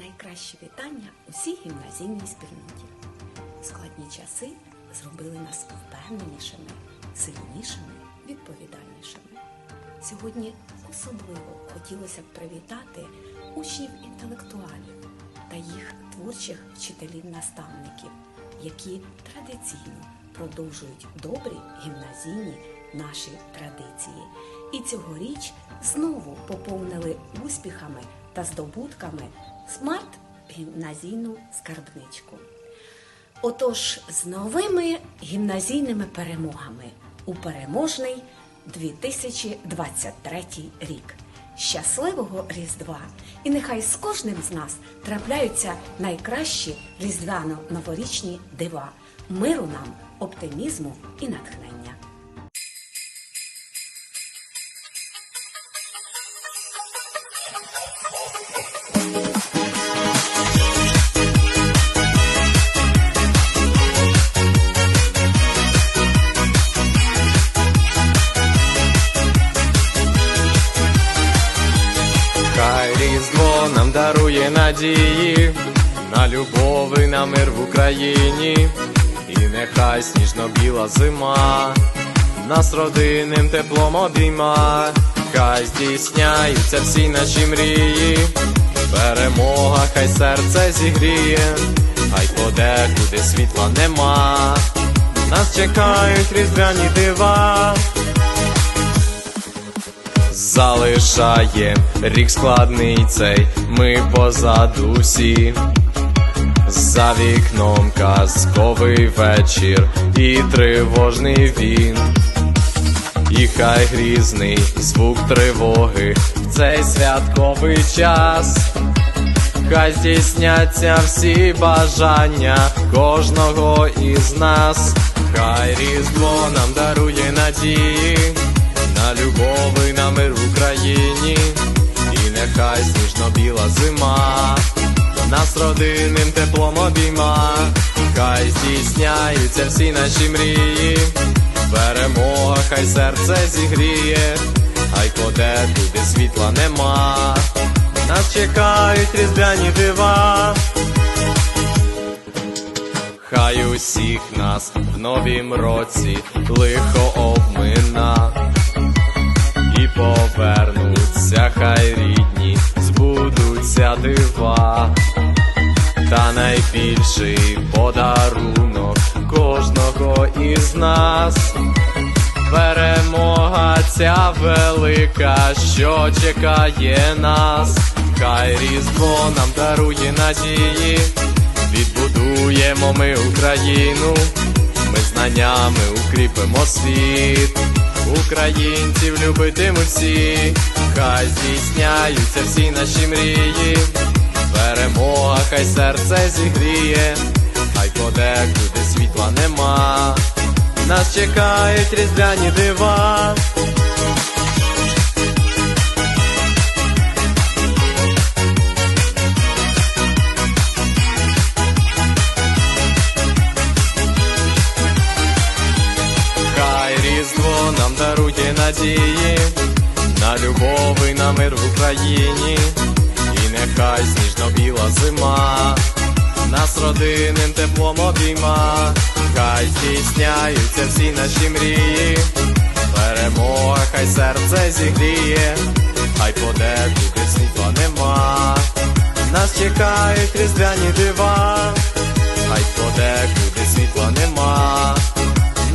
найкращі вітання усій гімназійній спільноті. Складні часи зробили нас впевненішими, сильнішими, відповідальнішими. Сьогодні особливо хотілося б привітати учнів інтелектуалів та їх творчих вчителів-наставників, які традиційно продовжують добрі гімназійні наші традиції. І цьогоріч знову поповнили успіхами та здобутками смарт гімназійну скарбничку. Отож, з новими гімназійними перемогами у переможний 2023 рік. Щасливого Різдва! І нехай з кожним з нас трапляються найкращі різдвяно-новорічні дива, миру нам, оптимізму і натхнення. Дарує надії на любов і на мир в Україні, і нехай сніжно-біла зима нас родинним теплом обійма, хай здійсняються всі наші мрії, перемога, хай серце зігріє, хай подекуди світла нема, нас чекають різдвяні дива. Залишає рік складний цей, ми позаду всі. За вікном казковий вечір і тривожний він. І хай грізний звук тривоги в цей святковий час. Хай здійсняться всі бажання кожного із нас. Хай різдво нам дарує надії на на мир в Україні, і нехай сніжно-біла зима, нас родинним теплом обійма, хай здійсняються всі наші мрії, перемога, хай серце зігріє, хай подекуди світла нема, нас чекають різдвяні дива. Хай усіх нас в новім році лихо обмина повернуться, хай рідні, збудуться дива, та найбільший подарунок кожного із нас. Перемога ця велика, що чекає нас, хай різдво нам дарує надії, відбудуємо ми Україну, ми знаннями укріпимо світ, українців любитимуть всі, хай здійсняються всі наші мрії, перемога, хай серце зігріє, хай подекуди світла нема. Нас чекають різдвяні дива. Надії на любов і на мир в Україні, і нехай сніжно-біла зима, нас родинним теплом обійма, хай здійсняються всі наші мрії, перемога, хай серце зігріє, хай подекуди світла нема, нас чекають різдвяні дива, хай подекуди світла нема.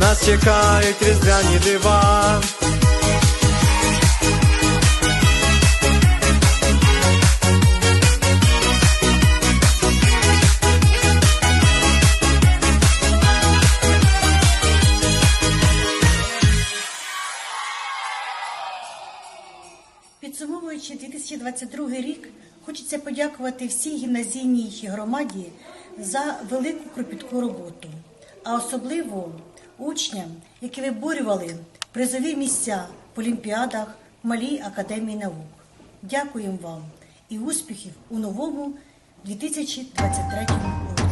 Нас чекають різдвяні дива. Підсумовуючи 2022 рік, хочеться подякувати всій гімназійній громаді за велику кропітку роботу, а особливо учням, які виборювали призові місця в олімпіадах Малій академії наук. Дякуємо вам і успіхів у новому 2023 році.